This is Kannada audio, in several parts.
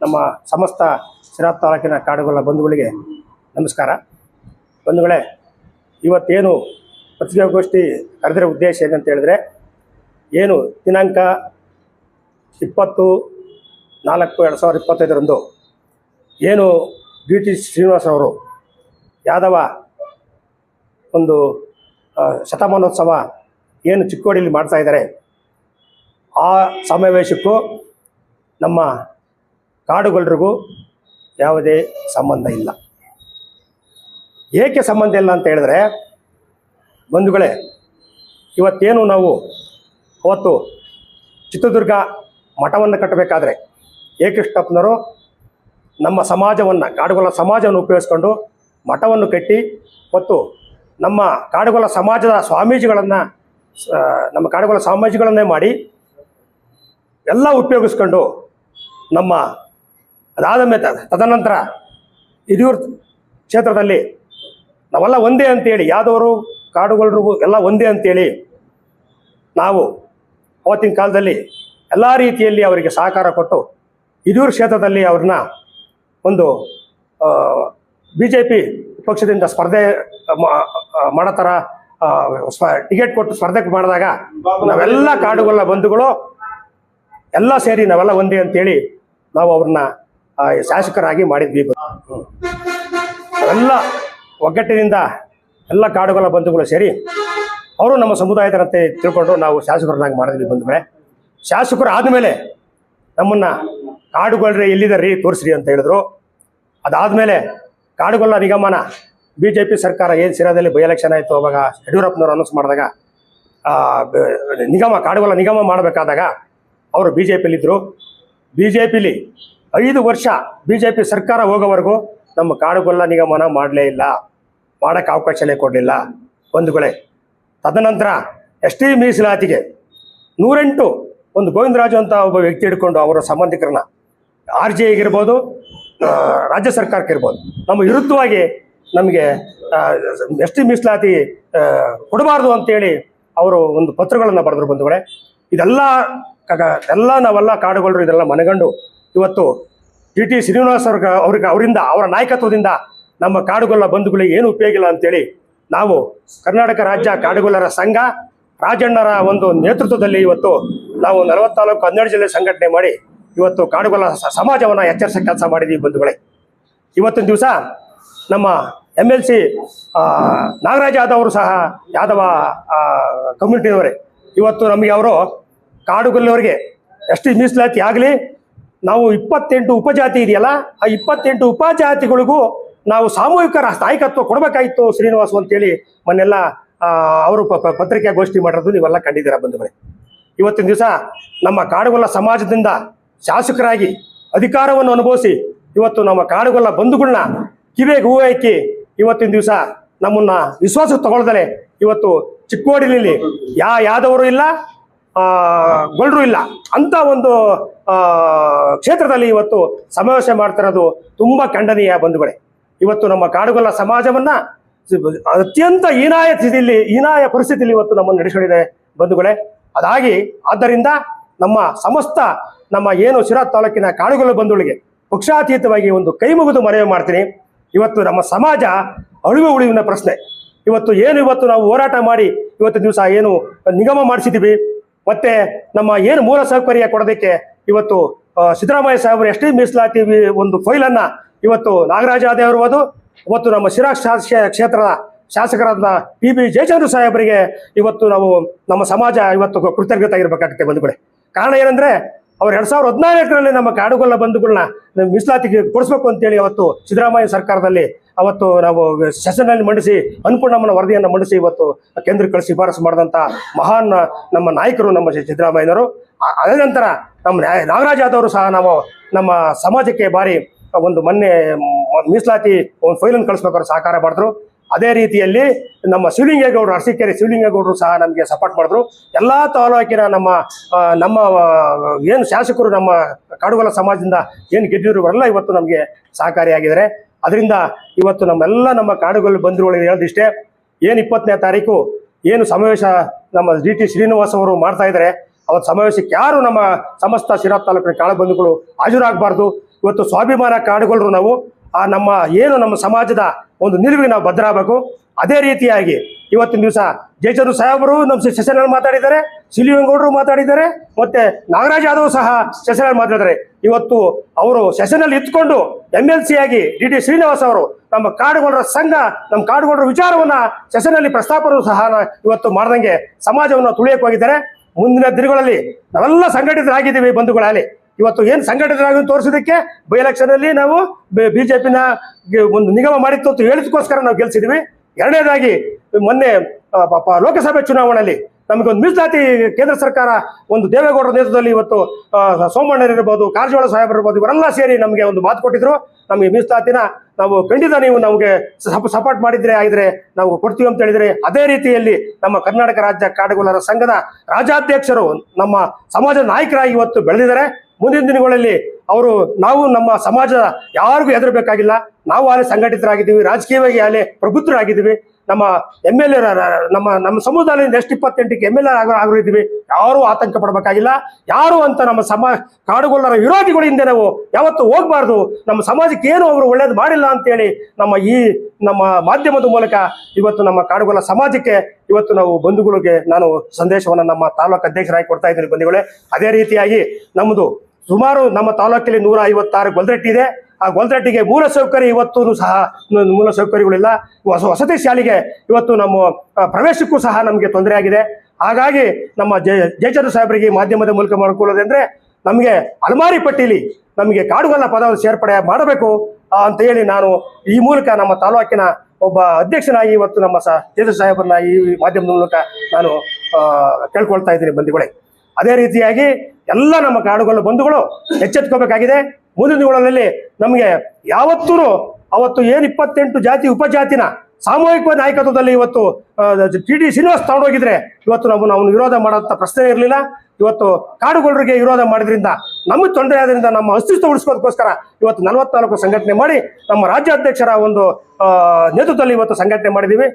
ನಮ್ಮ ಸಮಸ್ತ ಸಿರಾ ತಾಲೂಕಿನ ಕಾಡುಗಳ ಬಂಧುಗಳಿಗೆ ನಮಸ್ಕಾರ. ಬಂಧುಗಳೇ, ಇವತ್ತೇನು ಪತ್ರಿಕಾಗೋಷ್ಠಿ ಕರೆದಿರೋ ಉದ್ದೇಶ ಏನಂತ ಹೇಳಿದ್ರೆ, ಏನು ದಿನಾಂಕ ಇಪ್ಪತ್ತು ನಾಲ್ಕು ಎರಡು ಸಾವಿರದ ಇಪ್ಪತ್ತೈದರಂದು ಏನು ಡಿ ಟಿ ಶ್ರೀನಿವಾಸ್ ಅವರು ಯಾದವ ಒಂದು ಶತಮಾನೋತ್ಸವ ಏನು ಚಿಕ್ಕೋಡಿಯಲ್ಲಿ ಮಾಡ್ತಾ ಇದ್ದಾರೆ, ಆ ಸಮಾವೇಶಕ್ಕೂ ನಮ್ಮ ಕಾಡುಗೊಲ್ಲರಿಗೂ ಯಾವುದೇ ಸಂಬಂಧ ಇಲ್ಲ. ಏಕೆ ಸಂಬಂಧ ಇಲ್ಲ ಅಂತ ಹೇಳಿದ್ರೆ, ಬಂಧುಗಳೇ, ಇವತ್ತೇನು ನಾವು ಅವತ್ತು ಚಿತ್ರದುರ್ಗ ಮಠವನ್ನು ಕಟ್ಟಬೇಕಾದ್ರೆ ಏಕೃಷ್ಣಪ್ಪನವರು ನಮ್ಮ ಸಮಾಜವನ್ನು ಕಾಡುಗೊಲ್ಲ ಸಮಾಜವನ್ನು ಉಪಯೋಗಿಸ್ಕೊಂಡು ಮಠವನ್ನು ಕಟ್ಟಿ ಮತ್ತು ನಮ್ಮ ಕಾಡುಗೊಲ್ಲ ಸಮಾಜದ ಸ್ವಾಮೀಜಿಗಳನ್ನು ನಮ್ಮ ಕಾಡುಗೊಲ್ಲ ಸ್ವಾಮೀಜಿಗಳನ್ನೇ ಮಾಡಿ ಎಲ್ಲ ಉಪಯೋಗಿಸ್ಕೊಂಡು ನಮ್ಮ ಅದಾದ ಮೇಲೆ ತದನಂತರ ಇದೂರ್ ಕ್ಷೇತ್ರದಲ್ಲಿ ನಾವೆಲ್ಲ ಒಂದೇ ಅಂತೇಳಿ, ಯಾದವರು ಕಾಡುಗೊಲ್ಲರಿಗೂ ಎಲ್ಲ ಒಂದೇ ಅಂತೇಳಿ ನಾವು ಅವತ್ತಿನ ಕಾಲದಲ್ಲಿ ಎಲ್ಲ ರೀತಿಯಲ್ಲಿ ಅವರಿಗೆ ಸಹಕಾರ ಕೊಟ್ಟು ಹಿರಿಯೂರು ಕ್ಷೇತ್ರದಲ್ಲಿ ಅವ್ರನ್ನ ಒಂದು ಬಿ ಜೆ ಪಿ ಪಕ್ಷದಿಂದ ಸ್ಪರ್ಧೆ ಮಾಡತರ ಮಾಡೋ ಥರ ಟಿಕೆಟ್ ಕೊಟ್ಟು ಸ್ಪರ್ಧೆ ಮಾಡಿದಾಗ ನಾವೆಲ್ಲ ಕಾಡುಗಳ ಬಂಧುಗಳು ಎಲ್ಲ ಸೇರಿ ನಾವೆಲ್ಲ ಒಂದೇ ಅಂತೇಳಿ ನಾವು ಅವ್ರನ್ನ ಶಾಸಕರಾಗಿ ಮಾಡಿದ್ವಿ. ಎಲ್ಲ ಒಗ್ಗಟ್ಟಿನಿಂದ ಎಲ್ಲ ಕಾಡುಗಳ ಬಂಧುಗಳು ಸೇರಿ ಅವರು ನಮ್ಮ ಸಮುದಾಯದರಂತೆ ತಿಳ್ಕೊಂಡು ನಾವು ಶಾಸಕರನ್ನಾಗಿ ಮಾಡಿದ್ವಿ ಬಂಧುಗಳೇ. ಶಾಸಕರು ಆದಮೇಲೆ ನಮ್ಮನ್ನು ಕಾಡುಗಳ್ರೆ ಎಲ್ಲಿದ್ದಾರೆ ತೋರಿಸ್ರಿ ಅಂತ ಹೇಳಿದ್ರು. ಅದಾದ್ಮೇಲೆ ಕಾಡುಗೊಲ್ಲ ನಿಗಮನ ಬಿ ಜೆ ಪಿ ಸರ್ಕಾರ ಏನು ಸಿರಾದಲ್ಲಿ ಬೈ ಎಲೆಕ್ಷನ್ ಆಯಿತು ಅವಾಗ ಯಡಿಯೂರಪ್ಪನವರು ಅನೌನ್ಸ್ ಮಾಡಿದಾಗ ನಿಗಮ ಕಾಡುಗೊಲ್ಲ ನಿಗಮ ಮಾಡಬೇಕಾದಾಗ ಅವರು ಬಿ ಜೆ ಪಿಲಿದ್ದರು ಬಿ ಜೆ ಪಿಲಿ ಐದು ವರ್ಷ ಬಿ ಜೆ ಪಿ ಸರ್ಕಾರ ಹೋಗೋವರೆಗೂ ನಮ್ಮ ಕಾಡುಗೊಲ್ಲ ನಿಗಮನ ಮಾಡಲೇ ಇಲ್ಲ. ಮಾಡೋಕ್ಕೆ ಅವಕಾಶನೇ ಕೊಡಲಿಲ್ಲ. ಬಂಧುಗಳೇ ತದನಂತರ ಎಸ್ ಟಿ ಮೀಸಲಾತಿಗೆ ನೂರೆಂಟು ಒಂದು ಗೋವಿಂದರಾಜು ಅಂತ ಒಬ್ಬ ವ್ಯಕ್ತಿ ಹಿಡ್ಕೊಂಡು ಅವರ ಸಂಬಂಧಿಕರನ್ನ ಆರ್ ಜೆ ಐಗಿರ್ಬೋದು ರಾಜ್ಯ ಸರ್ಕಾರಕ್ಕೆ ಇರ್ಬೋದು. ನಮ್ಮ ವಿರುದ್ಧವಾಗಿ ನಮಗೆ ಎಸ್ ಟಿ ಮೀಸಲಾತಿ ಕೊಡಬಾರ್ದು ಅಂತೇಳಿ ಅವರು ಒಂದು ಪತ್ರಗಳನ್ನು ಬರೆದ್ರು ಬಂಧುಗಳೇ ಇದೆಲ್ಲ ಎಲ್ಲ ನಾವೆಲ್ಲ ಕಾಡುಗೊಳ್ಳರು ಇದೆಲ್ಲ ಮನಗಂಡು ಇವತ್ತು ಜಿ ಟಿ ಶ್ರೀನಿವಾಸ್ ಅವ್ರಿಗೆ ಅವ್ರಿಗೆ ಅವರಿಂದ, ಅವರ ನಾಯಕತ್ವದಿಂದ ನಮ್ಮ ಕಾಡುಗೊಲ್ಲ ಬಂಧುಗಳಿಗೆ ಏನು ಉಪಯೋಗ ಇಲ್ಲ ಅಂತೇಳಿ ನಾವು ಕರ್ನಾಟಕ ರಾಜ್ಯ ಕಾಡುಗೊಲ್ಲರ ಸಂಘ, ರಾಜಣ್ಣರ ಒಂದು ನೇತೃತ್ವದಲ್ಲಿ ಇವತ್ತು ನಾವು ನಲವತ್ತಾಲ್ಕು ತಾಲೂಕು ಹನ್ನೆರಡು ಜಿಲ್ಲೆ ಸಂಘಟನೆ ಮಾಡಿ ಇವತ್ತು ಕಾಡುಗೊಲ್ಲ ಸಮಾಜವನ್ನು ಎಚ್ಚರಿಸೋ ಕೆಲಸ ಮಾಡಿದ್ದೀವಿ ಬಂಧುಗಳೇ. ಇವತ್ತಿನ ದಿವಸ ನಮ್ಮ ಎಂ ಎಲ್ ಸಿ ನಾಗರಾಜ್ ಅವರು ಸಹ ಯಾದವ ಕಮ್ಯುನಿಟಿಯವರೇ ಇವತ್ತು ನಮಗೆ ಅವರು ಕಾಡುಗೊಲ್ಲವರಿಗೆ ಎಷ್ಟು ಮೀಸಲಾತಿ ಆಗಲಿ ನಾವು ಇಪ್ಪತ್ತೆಂಟು ಉಪಜಾತಿ ಇದೆಯಲ್ಲ, ಆ ಇಪ್ಪತ್ತೆಂಟು ಉಪಜಾತಿಗಳಿಗೂ ನಾವು ಸಾಮೂಹಿಕ ನಾಯಕತ್ವ ಕೊಡಬೇಕಾಗಿತ್ತು ಶ್ರೀನಿವಾಸ್ ಅಂತೇಳಿ ಮೊನ್ನೆಲ್ಲ ಅವರು ಪ- ಪ- ಪತ್ರಿಕೆ ಗೋಷ್ಠಿ ಮಾಡಿರೋದು ನೀವೆಲ್ಲ ಕಂಡಿದ್ದೀರ ಬಂಧುಗಳೇ. ಇವತ್ತಿನ ದಿವಸ ನಮ್ಮ ಕಾಡುಗೊಲ್ಲ ಸಮಾಜದಿಂದ ಶಾಸಕರಾಗಿ ಅಧಿಕಾರವನ್ನು ಅನುಭವಿಸಿ ಇವತ್ತು ನಮ್ಮ ಕಾಡುಗೊಲ್ಲ ಬಂಧುಗಳನ್ನ ಕಿವಿಗೆ ಹೂವು ಹಾಕಿ ಇವತ್ತಿನ ದಿವಸ ನಮ್ಮನ್ನ ವಿಶ್ವಾಸ ತಗೊಳ್ದಲೆ. ಇವತ್ತು ಚಿಕ್ಕೋಡಿನಲ್ಲಿ ಯಾ, ಯಾದವರು ಇಲ್ಲ ಗೊಲ್ರು ಇಲ್ಲ. ಅಂತ ಒಂದು ಕ್ಷೇತ್ರದಲ್ಲಿ ಇವತ್ತು ಸಮಾವೇಶ ಮಾಡ್ತಿರೋದು ತುಂಬ ಖಂಡನೀಯ ಬಂಧುಗಳೇ. ಇವತ್ತು ನಮ್ಮ ಕಾಡುಗೊಲ್ಲ ಸಮಾಜವನ್ನ ಅತ್ಯಂತ ಹೀನಾಯ ಸ್ಥಿತಿಯಲ್ಲಿ ಹೀನಾಯ ಪರಿಸ್ಥಿತಿಯಲ್ಲಿ ಇವತ್ತು ನಮ್ಮನ್ನು ನಡೆಸಿಕೊಂಡಿದೆ ಬಂಧುಗಳೇ. ಅದಾಗಿ, ಆದ್ದರಿಂದ ನಮ್ಮ ಸಮಸ್ತ, ನಮ್ಮ ಏನು ಶಿರಾ ತಾಲೂಕಿನ ಕಾಡುಗೊಲ್ಲ ಬಂಧುಗಳಿಗೆ ಪಕ್ಷಾತೀತವಾಗಿ ಒಂದು ಕೈ ಮುಗಿದು ಮನವಿ ಮಾಡ್ತೀನಿ. ಇವತ್ತು ನಮ್ಮ ಸಮಾಜ ಅಳಿವು ಉಳಿವಿನ ಪ್ರಶ್ನೆ. ಇವತ್ತು ಏನು ಇವತ್ತು ನಾವು ಹೋರಾಟ ಮಾಡಿ, ಇವತ್ತು ದಿವಸ ಏನು ನಿಗಮ ಮಾಡಿಸಿದ್ದೀವಿ ಮತ್ತೆ ನಮ್ಮ ಏನು ಮೂಲ ಸೌಕರ್ಯ ಕೊಡೋದಕ್ಕೆ ಇವತ್ತು ಸಿದ್ದರಾಮಯ್ಯ ಸಾಹೇಬರು ಎಷ್ಟೇ ಮೀಸಲಾತಿ ಒಂದು ಫೈಲನ್ನು ಇವತ್ತು ನಾಗರಾಜ ಇರ್ಬೋದು ಇವತ್ತು ನಮ್ಮ ಶಿರಾ ಕ್ಷೇತ್ರದ ಶಾಸಕರಾದ ಪಿ ಬಿ ಜಯಚಂದ್ರ ಸಾಹೇಬರಿಗೆ ಇವತ್ತು ನಾವು ನಮ್ಮ ಸಮಾಜ ಇವತ್ತು ಕೃತಜ್ಞತೆ ಆಗಿರ್ಬೇಕಾಗುತ್ತೆ ಬಂಧುಗಳೇ ಕಾರಣ ಏನಂದ್ರೆ, ಅವ್ರು ಎರಡ್ ಸಾವಿರದ ಹದಿನಾಲ್ಕರಲ್ಲಿ ನಮ್ಮ ಕಾಡುಗೊಲ್ಲ ಬಂಧುಗಳನ್ನ ಮೀಸಲಾತಿಗೆ ಕೊಡಿಸ್ಬೇಕು ಅಂತೇಳಿ ಅವತ್ತು ಸಿದ್ದರಾಮಯ್ಯ ಸರ್ಕಾರದಲ್ಲಿ ಅವತ್ತು ನಾವು ಸೆಷನ್ನಲ್ಲಿ ಮಂಡಿಸಿ ಅನ್ಪೂರ್ಣಮ್ಮನ ವರದಿಯನ್ನು ಮಂಡಿಸಿ ಇವತ್ತು ಕೇಂದ್ರಕ್ಕೆ ಕಳಿಸಿ ಶಿಫಾರಸು ಮಾಡಿದಂಥ ಮಹಾನ್ ನಮ್ಮ ನಾಯಕರು ನಮ್ಮ ಸಿದ್ದರಾಮಯ್ಯನವರು. ಅದ ನಂತರ ನಮ್ಮ ನಾಗರಾಜ್ ಯಾದವರು ಸಹ ನಾವು ನಮ್ಮ ಸಮಾಜಕ್ಕೆ ಬಾರಿ ಒಂದು ಮೊನ್ನೆ ಮೀಸಲಾತಿ, ಒಂದು ಫೈಲನ್ನು ಕಳಿಸ್ಬೇಕಾದ್ರೆ ಸಹಕಾರ ಮಾಡಿದ್ರು. ಅದೇ ರೀತಿಯಲ್ಲಿ ನಮ್ಮ ಶಿವಲಿಂಗೇಗೌಡರು, ಅರಸಿಕೆರೆ ಶಿವಲಿಂಗೇಗೌಡರು ಸಹ ನಮಗೆ ಸಪೋರ್ಟ್ ಮಾಡಿದ್ರು. ಎಲ್ಲ ತಾಲೂಕಿನ ನಮ್ಮ ನಮ್ಮ ಏನು ಶಾಸಕರು ನಮ್ಮ ಕಾಡುಗೊಲ್ಲ ಸಮಾಜದಿಂದ ಏನು ಗೆದ್ದಿದ್ರು ಬರಲ್ಲ ಇವತ್ತು ನಮಗೆ ಸಹಕಾರಿಯಾಗಿದ್ದಾರೆ. ಅದರಿಂದ ಇವತ್ತು ನಮ್ಮೆಲ್ಲ ನಮ್ಮ ಕಾಡುಗಳು ಬಂಧುಗಳಿಗೆ ಹೇಳೋದಿಷ್ಟೇ ಏನು ಇಪ್ಪತ್ತನೇ ತಾರೀಕು, ಏನು ಸಮಾವೇಶ ನಮ್ಮ ಡಿ ಟಿ ಶ್ರೀನಿವಾಸ್ ಅವರು ಮಾಡ್ತಾ ಇದ್ದಾರೆ ಅವತ್ತು ಸಮಾವೇಶಕ್ಕೆ ಯಾರು ನಮ್ಮ ಸಮಸ್ತ ಶಿರಾ ತಾಲೂಕಿನ ಕಾಳಬಂಧುಗಳು ಹಾಜರಾಗಬಾರ್ದು. ಇವತ್ತು ಸ್ವಾಭಿಮಾನ ಕಾಡುಗಳರು ನಾವು, ಆ ನಮ್ಮ ಏನು ನಮ್ಮ ಸಮಾಜದ ಒಂದು ನಿಲುವಿಗೆ ನಾವು ಭದ್ರಾಗಬೇಕು ಅದೇ ರೀತಿಯಾಗಿ ಇವತ್ತಿನ ದಿವಸ ಜಯಚಂದ್ರ ಸಾಹೇಬರು ನಮ್ಮ ಸೆಷನಲ್ಲಿ ಮಾತಾಡಿದ್ದಾರೆ, ಸಿಲಿವೆಂಗೌಡರು ಮಾತಾಡಿದ್ದಾರೆ, ಮತ್ತೆ ನಾಗರಾಜ್ ಯಾದವ್ ಸಹ ಸೆಷನಲ್ಲಿ ಮಾತಾಡಿದ್ದಾರೆ. ಇವತ್ತು ಅವರು ಸೆಷನಲ್ಲಿ ಇತ್ಕೊಂಡು ಎಂ ಎಲ್ ಸಿ ಆಗಿ ಡಿ ಡಿ ಶ್ರೀನಿವಾಸ್ ಅವರು ನಮ್ಮ ಕಾಡುಗೊಳರ ಸಂಘ, ನಮ್ಮ ಕಾಡುಗೊಳರ ವಿಚಾರವನ್ನ ಸೆಷನಲ್ಲಿ ಪ್ರಸ್ತಾಪನೂ ಸಹ ಇವತ್ತು ಮಾಡ್ದಂಗೆ ಸಮಾಜವನ್ನು ತುಳಿಯಕ್ಕೆ ಹೋಗಿದ್ದಾರೆ. ಮುಂದಿನ ದಿನಗಳಲ್ಲಿ ನಾವೆಲ್ಲ ಸಂಘಟಿತರಾಗಿದ್ದೀವಿ ಬಂಧುಗಳಲ್ಲಿ ಇವತ್ತು ಏನು ಸಂಘಟಿತರಾಗಿ ತೋರಿಸೋದಕ್ಕೆ ಬೈ ಎಲೆಕ್ಷನ್ ಅಲ್ಲಿ ನಾವು ಬಿಜೆಪಿನ ಒಂದು ನಿಗಮ ಮಾಡಿತ್ತು ಅಂತ ಹೇಳಿದಕ್ಕೋಸ್ಕರ ನಾವು ಗೆಲ್ಸಿದ್ವಿ ಎರಡನೇದಾಗಿ ಮೊನ್ನೆ ಲೋಕಸಭೆ ಚುನಾವಣೆಯಲ್ಲಿ ನಮಗೆ ಒಂದು ಮೀಸಲಾತಿ ಕೇಂದ್ರ ಸರ್ಕಾರ, ಒಂದು ದೇವೇಗೌಡರ ನೇತೃತ್ವದಲ್ಲಿ ಇವತ್ತು ಸೋಮಣ್ಣರಿರ್ಬೋದು, ಕಾರಜೋಳ ಸಾಹೇಬರು ಇರ್ಬೋದು, ಇವರೆಲ್ಲ ಸೇರಿ ನಮಗೆ ಒಂದು ಮಾತು ಕೊಟ್ಟಿದ್ರು. ನಮಗೆ ಮೀಸಲಾತಿನ ನಾವು ಖಂಡಿತ ನೀವು ನಮಗೆ ಸಪೋರ್ಟ್ ಮಾಡಿದ್ರೆ ಆಗಿದ್ರೆ ನಾವು ಕೊಡ್ತೀವಿ ಅಂತ ಹೇಳಿದ್ರೆ, ಅದೇ ರೀತಿಯಲ್ಲಿ ನಮ್ಮ ಕರ್ನಾಟಕ ರಾಜ್ಯ ಕಾಡುಗೊಲ್ಲರ ಸಂಘದ ರಾಜ್ಯಾಧ್ಯಕ್ಷರು, ನಮ್ಮ ಸಮಾಜದ ನಾಯಕರಾಗಿ ಇವತ್ತು ಬೆಳೆದಿದ್ದಾರೆ. ಮುಂದಿನ ದಿನಗಳಲ್ಲಿ ಅವರು, ನಾವು ನಮ್ಮ ಸಮಾಜದ ಯಾರಿಗೂ ಹೆದರಬೇಕಾಗಿಲ್ಲ. ನಾವು ಅಲ್ಲಿ ಸಂಘಟಿತರಾಗಿದ್ದೀವಿ, ರಾಜಕೀಯವಾಗಿ ಅಲ್ಲಿ ಪ್ರಬುದ್ಧರಾಗಿದ್ದೀವಿ. ನಮ್ಮ ಎಂ ಎಲ್ ಎ ನಮ್ಮ ನಮ್ಮ ಸಮುದಾಯದಿಂದ ಎಷ್ಟು ಇಪ್ಪತ್ತೆಂಟಕ್ಕೆ ಎಂ ಎಲ್ ಎ ಆಗೋ ಆಗಿದ್ದೀವಿ ಯಾರೂ ಆತಂಕ ಪಡಬೇಕಾಗಿಲ್ಲ ಯಾರು ಅಂತ ನಮ್ಮ ಸಮ ಕಾಡುಗೊಲ್ಲರ ವಿರೋಧಿಗಳಿಂದ ನಾವು ಯಾವತ್ತೂ ಹೋಗಬಾರ್ದು. ನಮ್ಮ ಸಮಾಜಕ್ಕೆ ಏನು ಅವರು ಒಳ್ಳೇದು ಮಾಡಿಲ್ಲ ಅಂತೇಳಿ ನಮ್ಮ ಈ ನಮ್ಮ ಮಾಧ್ಯಮದ ಮೂಲಕ ಇವತ್ತು ನಮ್ಮ ಕಾಡುಗೊಲ್ಲ ಸಮಾಜಕ್ಕೆ ಇವತ್ತು ನಾವು ಬಂಧುಗಳಿಗೆ ನಾನು ಸಂದೇಶವನ್ನು ನಮ್ಮ ತಾಲೂಕು ಅಧ್ಯಕ್ಷರಾಗಿ ಕೊಡ್ತಾ ಇದ್ದೀನಿ ಬಂಧುಗಳೇ. ಅದೇ ರೀತಿಯಾಗಿ ನಮ್ಮದು ಸುಮಾರು ನಮ್ಮ ತಾಲೂಕಲ್ಲಿ ನೂರ ಐವತ್ತಾರು ಗೊಲ್ದೆಟ್ಟಿದೆ ಆ ಗೊಲ್ರಟ್ಟಿಗೆ ಮೂಲ ಸೌಕರ್ಯ ಇವತ್ತು ಸಹ ಮೂಲ ಸೌಕರ್ಯಗಳಿಲ್ಲ. ಹೊಸ ವಸತಿ ಶಾಲೆಗೆ ಇವತ್ತು ನಮ್ಮ ಪ್ರವೇಶಕ್ಕೂ ಸಹ ನಮಗೆ ತೊಂದರೆ ಆಗಿದೆ. ಹಾಗಾಗಿ ನಮ್ಮ ಜಯ ಜಯಚಂದ್ರ ಸಾಹೇಬರಿಗೆ ಮಾಧ್ಯಮದ ಮೂಲಕ ಮಾಡ್ಕೊಳ್ಳೋದಂದ್ರೆ ನಮಗೆ ಅಲಮಾರಿ ಪಟ್ಟಿಲಿ ನಮಗೆ ಕಾಡುಗಲ್ಲ ಪದ ಸೇರ್ಪಡೆ ಮಾಡಬೇಕು ಅಂತ ಹೇಳಿ ನಾನು ಈ ಮೂಲಕ ನಮ್ಮ ತಾಲೂಕಿನ ಒಬ್ಬ ಅಧ್ಯಕ್ಷನಾಗಿ ಇವತ್ತು ನಮ್ಮ ಜಯಚಂದ್ರ ಸಾಹೇಬರನ್ನ ಈ ಮಾಧ್ಯಮದ ಮೂಲಕ ನಾನು ಕೇಳ್ಕೊಳ್ತಾ ಇದ್ದೀನಿ ಬಂಧುಗಳೇ. ಅದೇ ರೀತಿಯಾಗಿ ಎಲ್ಲ ನಮ್ಮ ಕಾಡುಗಲ್ಲ ಬಂಧುಗಳು ಎಚ್ಚೆತ್ಕೋಬೇಕಾಗಿದೆ. ಮುಂದಿನ ದಿನಗಳಲ್ಲಿ ನಮಗೆ ಯಾವತ್ತೂ ಅವತ್ತು ಏನು ಇಪ್ಪತ್ತೆಂಟು ಜಾತಿ ಉಪಜಾತಿನ ಸಾಮೂಹಿಕ ನಾಯಕತ್ವದಲ್ಲಿ ಇವತ್ತು ಟಿ ಡಿ ಶ್ರೀನಿವಾಸ್ ತಗೊಂಡೋಗಿದ್ರೆ ಇವತ್ತು ನಾವು ನಾವು ವಿರೋಧ ಮಾಡೋಂಥ ಪ್ರಶ್ನೆ ಇರಲಿಲ್ಲ. ಇವತ್ತು ಕಾಡುಗೊಳ್ಳರಿಗೆ ವಿರೋಧ ಮಾಡಿದ್ರಿಂದ ನಮಗೆ ತೊಂದರೆ ಆದ್ರಿಂದ ನಮ್ಮ ಅಸ್ತಿತ್ವ ಉಳಿಸ್ಕೋದಕ್ಕೋಸ್ಕರ ಇವತ್ತು ನಲವತ್ನಾಲ್ಕು ಸಂಘಟನೆ ಮಾಡಿ, ನಮ್ಮ ರಾಜ್ಯಾಧ್ಯಕ್ಷರ ಒಂದು ನೇತೃತ್ವದಲ್ಲಿ ಇವತ್ತು ಸಂಘಟನೆ ಮಾಡಿದ್ದೀವಿ.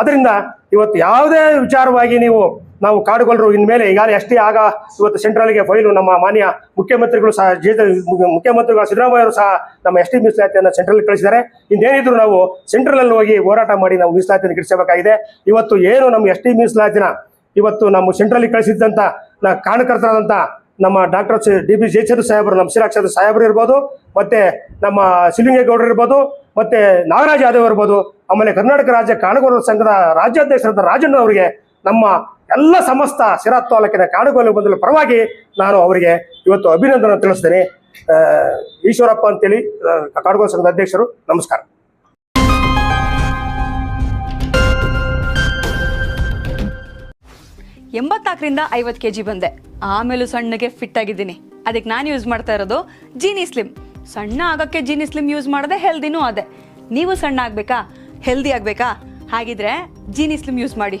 ಅದರಿಂದ ಇವತ್ತು ಯಾವುದೇ ವಿಚಾರವಾಗಿ ನೀವು ನಾವು ಕಾಡುಗೊಲ್ಲರು ಇನ್ಮೇಲೆ ಈಗಾಗಲೇ ಅಷ್ಟೇ ಆಗ ಇವತ್ತು ಸೆಂಟ್ರಲ್ಗೆ ಫೈಲು ನಮ್ಮ ಮಾನ್ಯ ಮುಖ್ಯಮಂತ್ರಿಗಳು ಸಹ ಜೆ ಮುಖ್ಯಮಂತ್ರಿಗಳು ಸಿದ್ದರಾಮಯ್ಯ ಅವರು ಸಹ ನಮ್ಮ ಎಸ್ ಟಿ ಮೀಸಲಾತಿಯನ್ನು ಸೆಂಟ್ರಲ್ ಕಳಿಸಿದ್ದಾರೆ. ಇನ್ನೇನಿದ್ರು ನಾವು ಸೆಂಟ್ರಲ್ ಹೋಗಿ ಹೋರಾಟ ಮಾಡಿ ನಾವು ಮೀಸಲಾತಿಯನ್ನು ಗಿಡಿಸಬೇಕಾಗಿದೆ ಇವತ್ತು ಏನು ನಮ್ಮ ಎಸ್ ಟಿ ಮೀಸಲಾತಿನ ಇವತ್ತು ನಮ್ಮ ಸೆಂಟ್ರಲ್ ಕಳಿಸಿದ್ದಂಥ ಕಾರಣಕರ್ತರಾದಂಥ ನಮ್ಮ ಡಾಕ್ಟರ್ ಡಿ ಬಿ ಜಯಚಂದ್ರ ಸಾಹೇಬರು ನಮ್ಮ ಶಿರಾಕ್ಷರ ಸಾಹೇಬರು ಇರ್ಬೋದು, ಮತ್ತೆ ನಮ್ಮ ಶಿವಲಿಂಗೇಗೌಡರು ಇರ್ಬೋದು, ಮತ್ತೆ ನಾಗರಾಜ್ ಯಾದವ್ ಇರ್ಬೋದು, ಆಮೇಲೆ ಕರ್ನಾಟಕ ರಾಜ್ಯ ಕಾಣಗೋರ ಸಂಘದ ರಾಜ್ಯಾಧ್ಯಕ್ಷರಾದ ರಾಜಣ್ಣ ಅವರಿಗೆ ನಮ್ಮ ಎಲ್ಲ ಸಮಸ್ತ ಶಿರಾ ತಾಲೂಕಿನ ಕಾಡುಗೋಲು ಬಂದಲು ಪರವಾಗಿ ನಾನು ಅವರಿಗೆ ಇವತ್ತು ಅಭಿನಂದನೆ ತಿಳಿಸ್ತೇನೆ. ಈಶ್ವರಪ್ಪ ಅಂತೇಳಿ ಕಾಡುಗೋಲ ಸಂಘದ ಅಧ್ಯಕ್ಷರು, ನಮಸ್ಕಾರ. ಎಂಬತ್ನಾಲ್ಕರಿಂದ ಐವತ್ತು ಕೆ ಜಿ ಬಂದೆ. ಆಮೇಲೂ ಸಣ್ಣಗೆ ಫಿಟ್ ಆಗಿದ್ದೀನಿ. ಅದಕ್ಕೆ ನಾನು ಯೂಸ್ ಮಾಡ್ತಾ ಇರೋದು ಜೀನಿ ಸ್ಲಿಮ್ ಸಣ್ಣ ಆಗೋಕ್ಕೆ ಜೀನಿ ಸ್ಲಿಮ್ ಯೂಸ್ ಮಾಡಿದೆ ಹೆಲ್ದಿನೂ ಅದೇ. ನೀವು ಸಣ್ಣ ಆಗಬೇಕಾ? ಹೆಲ್ದಿ ಆಗಬೇಕಾ? ಹಾಗಿದ್ರೆ ಜೀನಿ ಸ್ಲಿಮ್ ಯೂಸ್ ಮಾಡಿ.